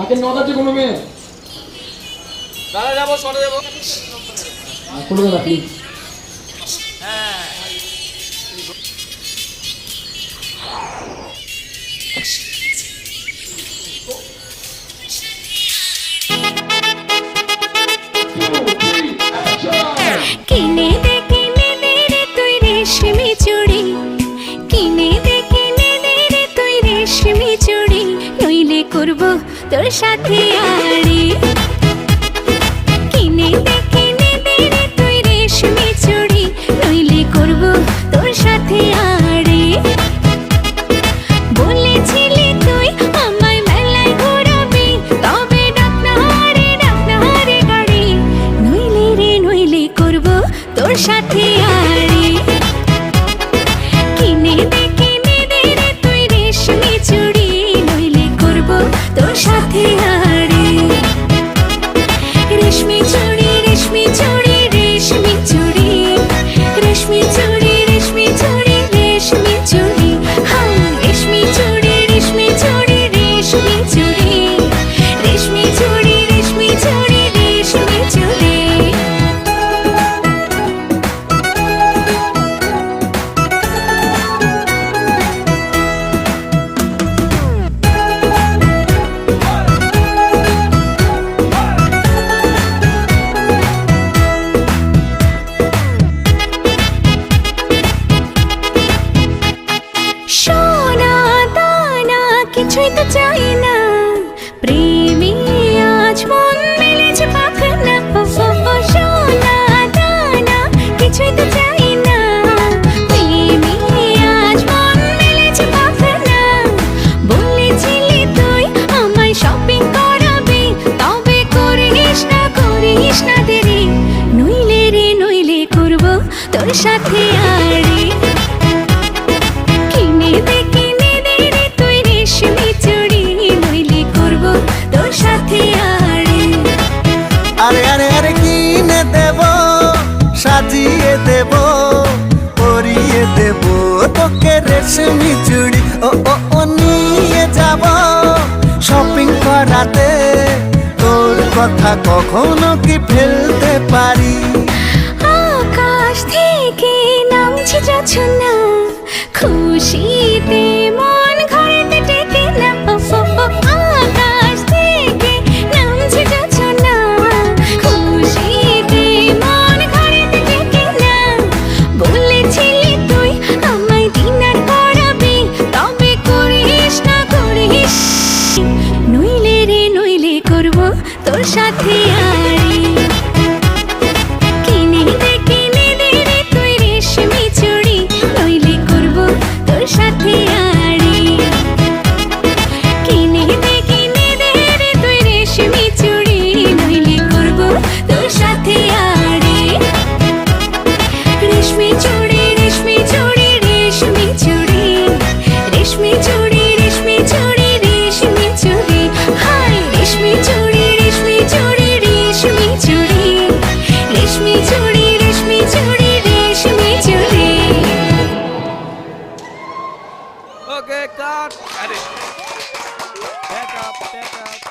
নাকের নদ আছে কোনো মেয়ে। দাদা যাব সরে যাব। খুলে দাদা প্লিজ হ্যাঁ। তোর সাথে আড়ি प्रेमी आज मन রেশমি চুড়ি ও ও ও, নিয়ে যাব শপিং করাতে। তোর কথা কখনো কি ফেলতে পারি? আকাশ থেকে নামছে যাচ্ছ না খুশিতে up, back up.